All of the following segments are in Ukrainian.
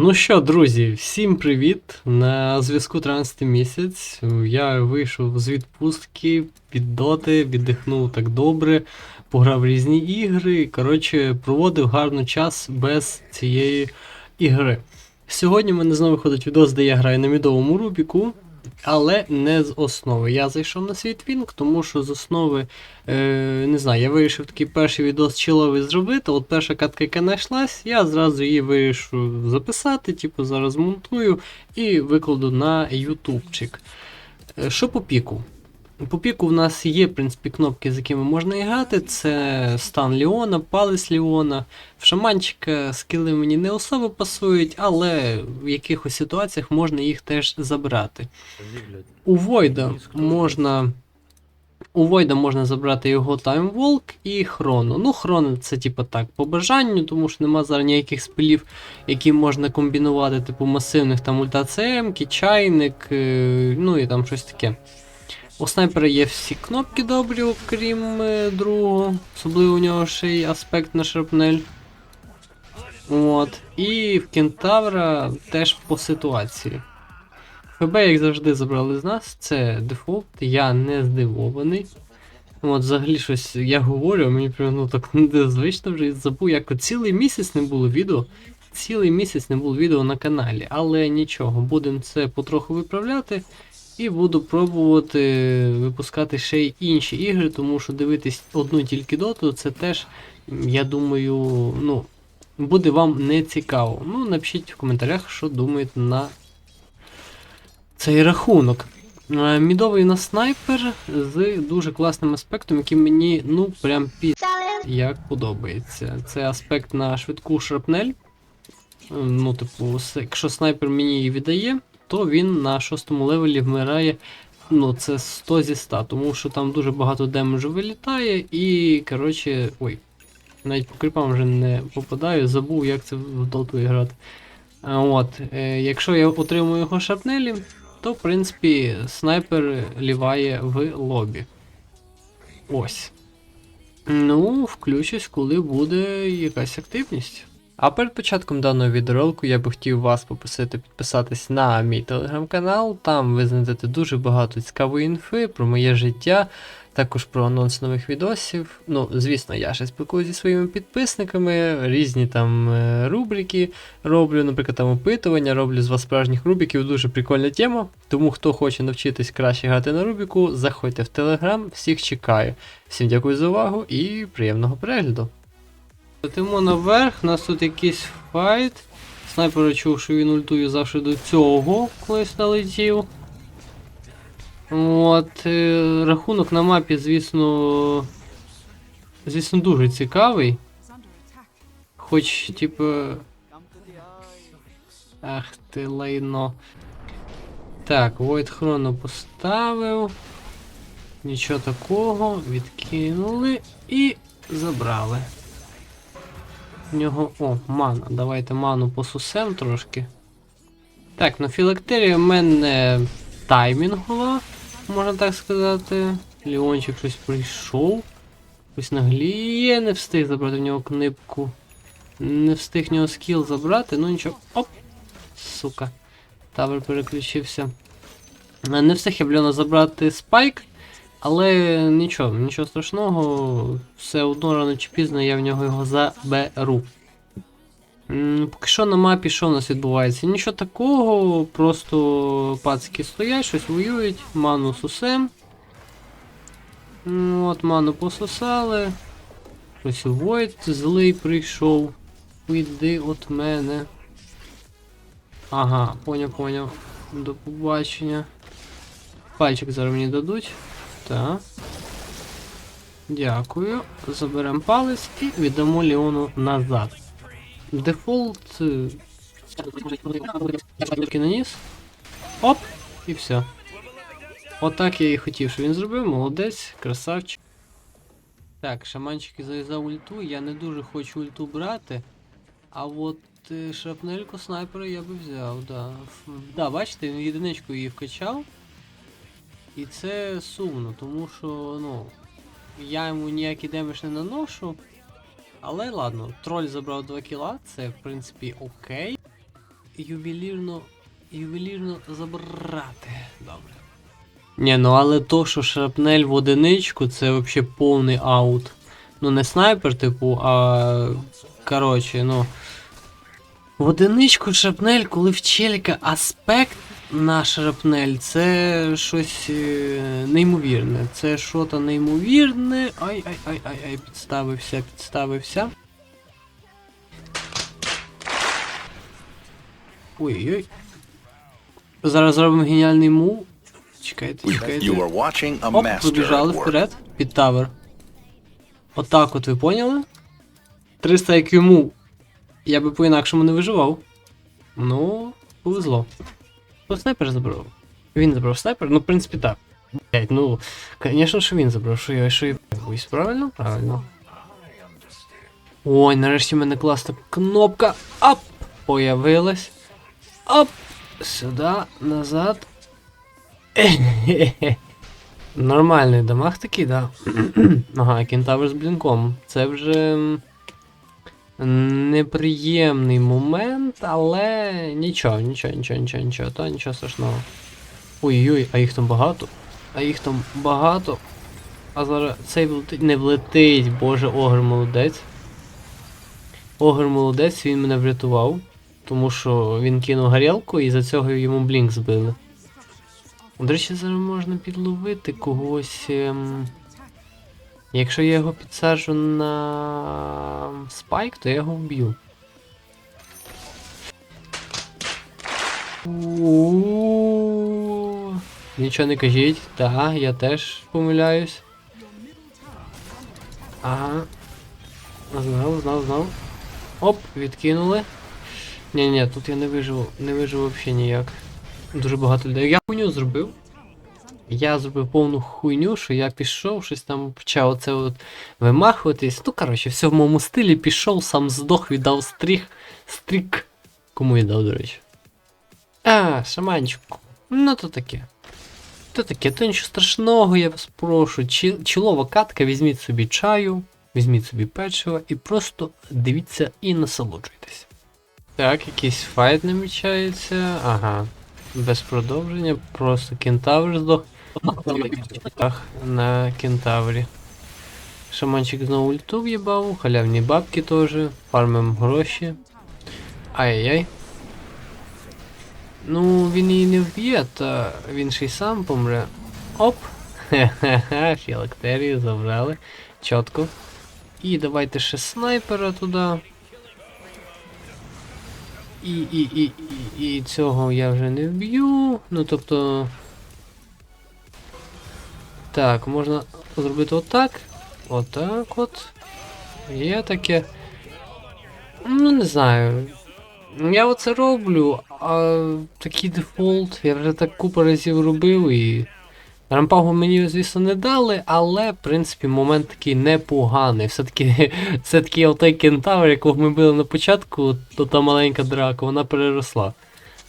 Ну що, друзі, всім привіт! На зв'язку 13 місяць. Я вийшов з відпустки від доти, віддихнув так добре, пограв різні ігри. Коротше, проводив гарний час без цієї ігри. Сьогодні в мене знову виходить відос, де я граю на мідовому Рубіку, але не з основи. Я зайшов на свій твінк, тому що з основи, е, не знаю, я вирішив такий перший відос чиловий зробити. От перша катка, яка знайшлась, я зразу її вирішив записати, типу зараз монтую і викладу на ютубчик. Е, Що по піку? По піку в нас є, в принципі, кнопки, з якими можна грати. Це стан Ліона, палець Ліона. В шаманчика скіли мені не особо пасують, але в якихось ситуаціях можна їх теж забрати. У Войда можна. У Войда можна забрати його таймволк і хрону. Ну, хроно це типу так, по бажанню, тому що нема зараз ніяких спілів, які можна комбінувати, типу масивних там ульта ЦМ, чайник, е, ну і там щось таке. У снайпера є всі кнопки добрі, окрім е, другого. Особливо у нього ще й аспект на шрапнель. От. І в Кентавра теж по ситуації. ФБ, як завжди, забрали з нас, це дефолт, я не здивований. От, взагалі щось я говорю, мені прям ну так незвично вже забув, як цілий місяць не було відео. Цілий місяць не було відео на каналі, але нічого, будемо це потроху виправляти. І буду пробувати випускати ще й інші ігри, тому що дивитись одну тільки доту, це теж, я думаю, ну, буде вам не цікаво. Ну, напишіть в коментарях, що думаєте на цей рахунок. Е, Мідовий на снайпер з дуже класним аспектом, який мені, ну, прям пі... як подобається. Це аспект на швидку шрапнель. Е, Ну, типу, якщо снайпер мені її віддає, то він на шостому левелі вмирає. Ну, це 100 зі 100, тому що там дуже багато демеджу вилітає, і, коротше, ой, навіть по кріпам вже не попадаю, забув, як це в доту грати. От, е, якщо я отримую його шапнелі, то, в принципі, снайпер ліває в лобі. Ось. Ну, включусь, коли буде якась активність. А перед початком даного відеоролику я би хотів вас попросити підписатись на мій телеграм-канал. Там ви знайдете дуже багато цікавої інфи про моє життя, також про анонс нових відосів. Ну, звісно, я ще спілкуюся зі своїми підписниками, різні там е, рубрики роблю, наприклад, там опитування, роблю з вас справжніх рубриків, дуже прикольна тема. Тому хто хоче навчитись краще грати на рубіку, заходьте в телеграм, всіх чекаю. Всім дякую за увагу і приємного перегляду. Летимо наверх, у нас тут якийсь файт. Снайпер чув, що він ультує завжди до цього, коли сюди летів. От, е, рахунок на мапі, звісно. Звісно, дуже цікавий. Хоч, типу. Ах ти лайно. Так, Void Chrono поставив. Нічого такого. Відкинули і забрали. В нього. О, мана. Давайте ману посусем трошки. Так, ну філактерія в мене таймінгова, можна так сказати. Ліончик щось прийшов. Ось нагліє, не встиг забрати в нього книпку. Не встиг в нього скіл забрати, ну нічого. Оп! Сука. Тавер переключився. Е, Не встиг я в забрати спайк. Але нічого, нічого страшного, все одно рано чи пізно я в нього його заберу. Поки що на мапі що в нас відбувається? Нічого такого, просто пацики стоять, щось воюють, ману сусем. От, ману пососали. Ось Войт злий прийшов. Уйди от мене. Ага, поняв, поняв. До побачення. Пальчик зараз мені дадуть. Так. Дякую. Заберемо палець і віддамо Леону назад. Дефолт. е, наніс. Оп! І все. Отак я і хотів, що він зробив. Молодець, красавчик. Так, шаманчики зав'язав ульту. Я не дуже хочу ульту брати. А от е, шрапнельку снайпера я би взяв, да. Да, бачите, він єдиничку її вкачав. І це сумно, тому що, ну, я йому ніякий демедж не наношу. Але ладно, троль забрав 2 кіла, це в принципі окей. ювелірно. Ювелірно забрати. Добре. Ні, ну але то, що шрапнель в одиничку, це взагалі повний аут. Ну, не снайпер, типу, а. Коротше, ну. В одиничку шрапнель, коли в челіка аспект на шрапнель, це щось е, неймовірне. Це що то неймовірне. Ай, ай, ай, ай, ай, підставився, підставився. Ой-ой. Зараз зробимо геніальний мув. Чекайте, чекайте. Оп, побіжали вперед під тавер. Отак от ви поняли? 300 IQ мув. Я би по-інакшому не виживав. Ну, повезло. Ну, снайпер забрав. Він забрав снайпер, ну, в принципі, так. Блять, ну, звісно, що він забрав, що я що я боюсь, правильно? Правильно. Ой, нарешті в мене класна кнопка. Ап! Появилась. Оп! Сюди, назад. Нормальний дамаг такий, да. ага, кентавр з блінком. Це вже неприємний момент, але нічого, нічого, нічого, нічого, нічого, то нічого страшного. Ой-ой, а їх там багато. А їх там багато. А зараз цей влетить, не влетить, боже, огр молодець. Огр молодець, він мене врятував. Тому що він кинув горілку і за цього йому блінк збили. До речі, зараз можна підловити когось. Ем... Якщо я його підсаджу на спайк, то я його вб'ю. Нічого не кажіть, так, я теж помиляюсь. Ага. Знав, знав, знав. Оп, відкинули. Ні, ні, тут я не виживу, не виживу взагалі ніяк. Дуже багато людей. Я хуйню зробив. Я зробив повну хуйню, що я пішов, щось там почав оце от вимахуватись. Ну, коротше, все в моєму стилі пішов, сам здох, віддав стріх. Стрік. Кому віддав, до речі. А, шаманчику. Ну то таке. То таке, то нічого страшного, я вас прошу. Чи, чолова катка, візьміть собі чаю, візьміть собі печиво і просто дивіться і насолоджуйтесь. Так, якийсь файт намічається. Ага. Без продовження, просто кентавр здох. На кентаврі. Шаманчик знову ульту в'їбав, халявні бабки теж, фармим гроші. Ай-яй. Ну, він її не вб'є, та він ще й сам помре. Оп! Хе-хе-хе, філактерію забрали. Чітко. І давайте ще снайпера туди. І, і, і, і, і цього я вже не вб'ю. Ну тобто. Так, можна зробити отак. Отак от. Є таке. Ну, не знаю. Я оце роблю, а такий дефолт, я вже так купу разів робив і. Рампагу мені, звісно, не дали, але, в принципі, момент такий непоганий. Все-таки все-таки отой кентавр, якого ми били на початку, то та маленька драка, вона переросла.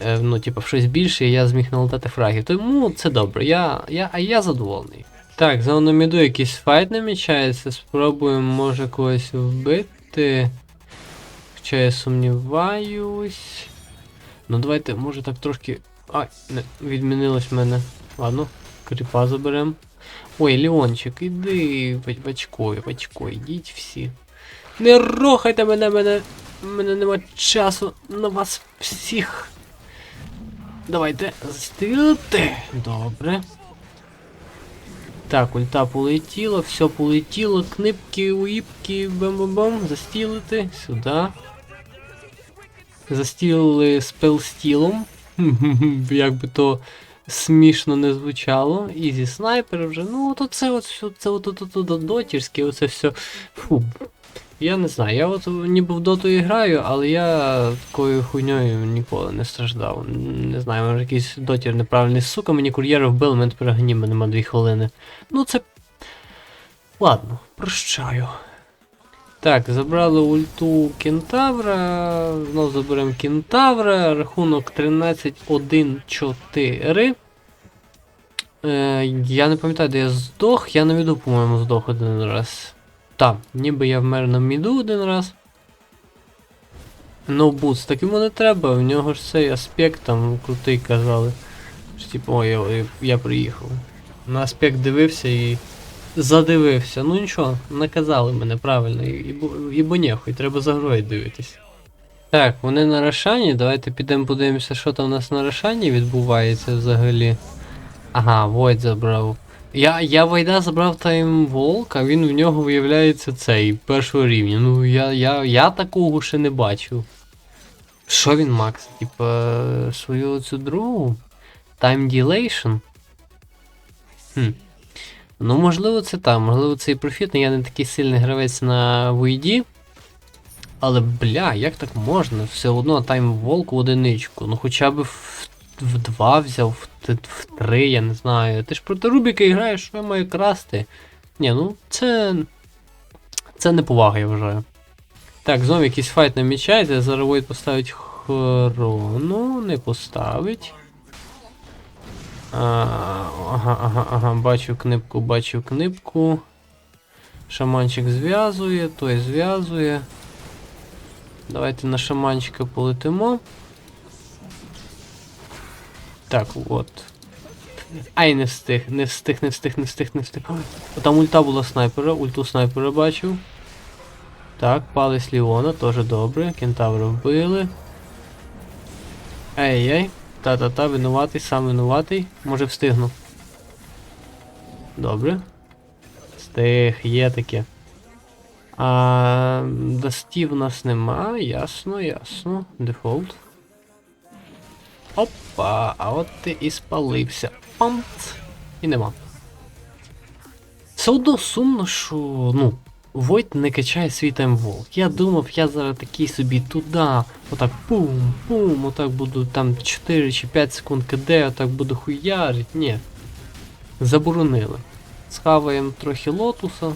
Е, ну, типу, щось більше, і я зміг налетати фрагів. Тому це добре, я, я, а я задоволений. Так, за на міду якийсь файт намічається, спробуємо, може, когось вбити. Хоча я сумніваюсь. Ну давайте, може так трошки. Ай, не, відмінилось в мене. Ладно, кріпа заберем. Ой, Леончик, іди, бачко, бачко, ідіть всі. Не рохайте мене, мене. Мене нема часу на вас всіх. Давайте застрілити. Добре. Так, ульта полетіла, все полетіло, книпки, уїбки, бам-бам-бам, застілити, сюди. Застілили спелстілом. Як би то смішно не звучало. І зі снайпера вже. Ну, от це от все, це от дотірське, оце все. Фу. Я не знаю, я от ніби в доту і граю, але я такою хуйньою ніколи не страждав. Не знаю, може якийсь дотір неправильний. Сука, мені кур'єри вбили, мене тепер гніма нема дві хвилини. Ну це. Ладно, прощаю. Так, забрали ульту Кентавра. Знову заберемо Кентавра. Рахунок 13-1-4. Е, я не пам'ятаю, де я здох. Я на віду, по-моєму, здох один раз. Так, ніби я вмер на міду один раз. Ну, буц, так йому не треба, в нього ж цей аспект там крутий казали. Що типу, ой, я, я приїхав. На аспект дивився і задивився. Ну нічого, наказали мене правильно, і, і, бо- і бо нехуй, треба за грою дивитись. Так, вони на Рошані, давайте підемо подивимося, що там у нас на Рошані відбувається взагалі. Ага, Войд забрав. Я, я Войда забрав Тайм Волк, а він в нього виявляється цей першого рівня. Ну я, я, я такого ще не бачив. Що він, Макс? Типа свою цю другу? Time Dilation? Хм. Ну, можливо, це там, можливо, це і профітний, я не такий сильний гравець на Войді. Але бля, як так можна? Все одно тайм волк в одиничку. Ну хоча б в, в два взяв, в, т- в три, я не знаю. Ти ж проти Рубіка граєш, що я маю красти? Ні, ну це. Це не повага, я вважаю. Так, знову якийсь файт намічається, зараз Войт поставить хрону, не поставить. А, ага, ага, ага, бачу книпку, бачу книпку. Шаманчик зв'язує, той зв'язує. Давайте на шаманчика полетимо. Так, от. Ай, не встиг, не встиг, не встиг, не встиг, не встиг. О, Там ульта була снайпера, ульту снайпера бачив. Так, палець Ліона, теж добре. Кентавра вбили. Ей-ей. Та-та-та, винуватий, сам винуватий. Може встигну. Добре. Встиг, є таке. А дастів у нас нема, ясно, ясно. Дефолт. Опа, а от ти і спалився. Памт. І нема. Все одно сумно, що, ну, Войт не качає свій таймволк. Я думав, я зараз такий собі туди, отак пум, пум, отак буду там 4 чи 5 секунд КД, отак буду хуярить. Ні. Заборонили. Схаваємо трохи лотуса.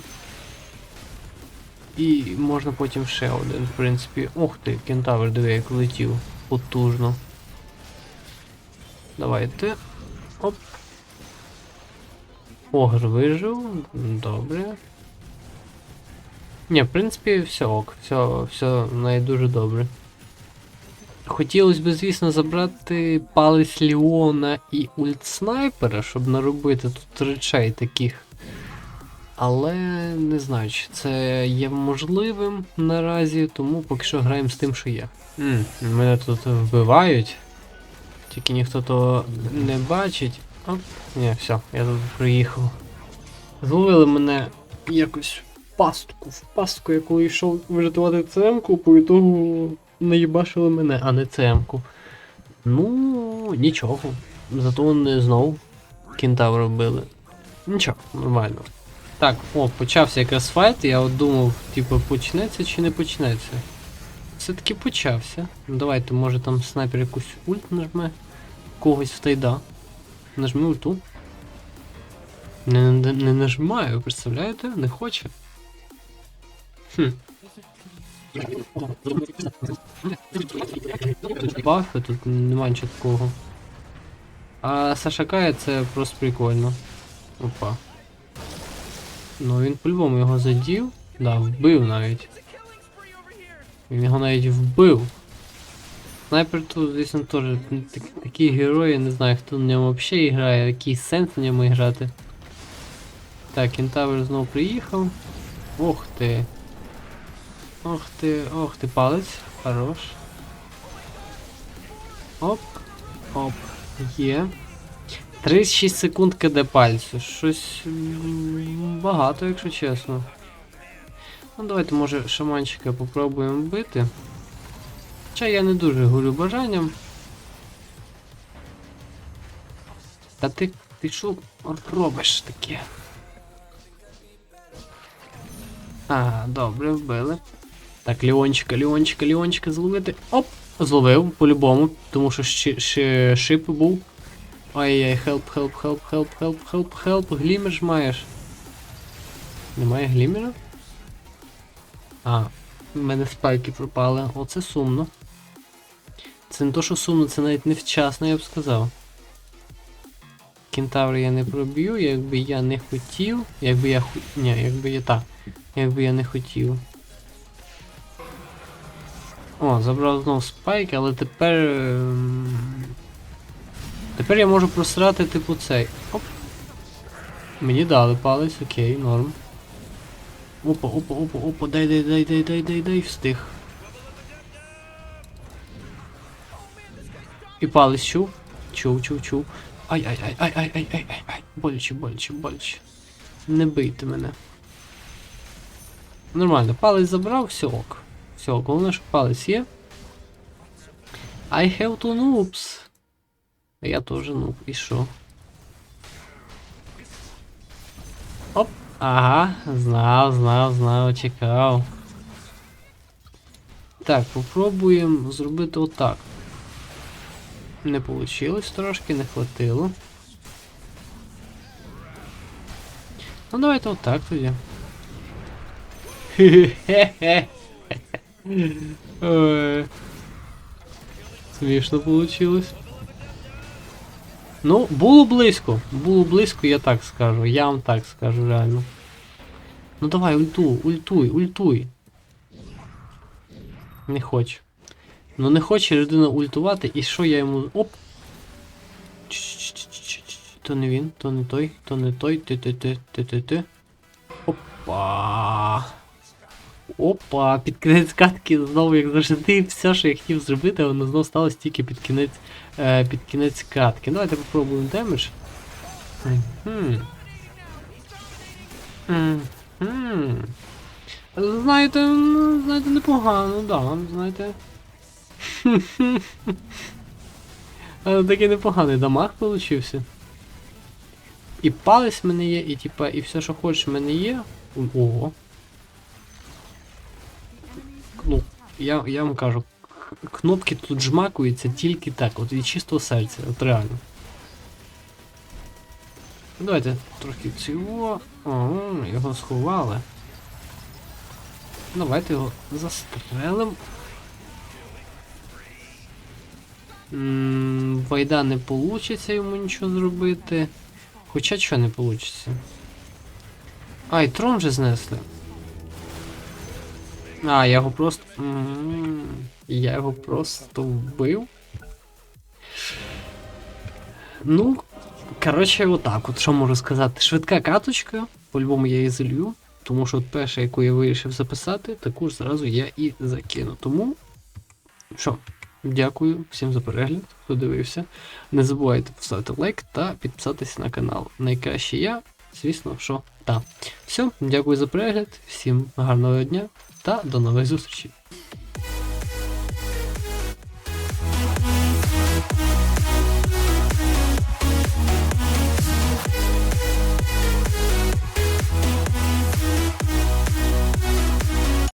І можна потім ще один, в принципі. Ух ти, кентавр, диви, як летів. Потужно. Давайте. Оп. Огр вижив. Добре. Ні, в принципі, все ок, все, все навіть дуже добре. Хотілося б, звісно, забрати палець Ліона і ульт снайпера, щоб наробити тут речей таких. Але не знаю, чи це є можливим наразі, тому поки що граємо з тим, що є. М, мене тут вбивають. Тільки ніхто того не бачить. Оп, ні, все, я тут приїхав. Зловили мене якось в пастку, в пастку, я коли йшов врятувати ЦМ-ку, по ітогу наїбашили мене, а не ЦМ-ку. Ну, нічого. Зато вони знову кентавра вбили. Нічого, нормально. Так, о, почався якраз файт, я от думав, типу, почнеться чи не почнеться. Все-таки почався. Ну давайте, може там снайпер якусь ульт нажме. Когось в тайда. Нажми ульту. Не, не, не нажимаю, представляєте? Не хоче. Хм. Бафи, тут нема нічого такого. А Саша Кая це просто прикольно. Опа. Ну він по-любому його задів. Да, вбив навіть. Він його навіть вбив. Снайпер тут, звісно, теж так- такий герой, я не знаю, хто на ньому взагалі грає, який сенс на ньому грати. Так, кентавр знову приїхав. Ох ти. Ох ти, ох ти, палець. Хорош. Оп. Оп. Є. 36 секунд КД пальцю. Щось багато, якщо чесно. Ну давайте, може, шаманчика попробуємо вбити. Хоча я не дуже горю бажанням. Та ти, ти що робиш таке? А, добре, вбили. Так, Леончика, Леончика, Леончика зловити. Оп! Зловив, по-любому, тому що ще, ще шип був. Ай-яй, хелп, хелп, хелп, хелп, хелп, хелп, хелп, глімер маєш. Немає глімера? А, в мене спайки пропали. Оце сумно. Це не то, що сумно, це навіть невчасно, я б сказав. Кентавра я не проб'ю, якби я не хотів. Якби я ху... Ні, якби я так. Якби я не хотів. О, забрав знов спайк, але тепер. ем, Тепер я можу просрати, типу, цей. Оп. Мені дали палець, окей, норм. Опа, опа, опа, опа, дай, дай, дай, дай, дай, дай, дай, встиг. І палець чув. Чув, чув, чув. Ай-ай-ай-ай-ай-ай-ай-ай-ай. Боляче, боляче, боляче. Не бийте мене. Нормально, палець забрав, все ок. Все, ок. головне, що палець є. I have two noobs. А я теж нуб. І що? Оп. Ага, знав, знав, знав, чекав. Так, попробуємо зробити отак. Не вийшло трошки, не хватило. Ну давайте отак тоді. Хе-хе-хе. Смішно получилось. Ну, було близько. Було близько, я так скажу. Я вам так скажу, реально. Ну давай, ультуй, ультуй, ультуй. Не хоче. Ну не хоче людина ультувати, і що я йому. Оп! То не він, то не той, то не той, ти ти ти ти ти ти Опа. Опа, під кінець катки знову, як завжди, все, що я хотів зробити, воно знову сталося тільки під кінець, е, під кінець катки. Давайте попробуємо демедж. Мгм. Мгм. Знаєте, ну, знаєте, непогано, да, знаєте. Е, Такий непоганий дамаг получився. І палець в мене є, і типа, і все, що хочеш, в мене є. Ого. Ну, я, я вам кажу, кнопки тут жмакуються тільки так, от від чистого серця, от реально. Давайте трохи цього. Ого, його сховали. Давайте його застрелим. Вайда не получиться йому нічого зробити. Хоча що не получиться. А, і трон вже знесли. А, я його просто. Я його просто вбив. Ну, коротше, отак. От що можу сказати. Швидка каточка, по-любому я її залью. Тому що от перша, яку я вирішив записати, таку ж зразу я і закину. Тому. Що, дякую всім за перегляд, хто дивився. Не забувайте поставити лайк та підписатися на канал. Найкраще я, звісно, що та. Все, дякую за перегляд, всім гарного дня та до нових зустрічей.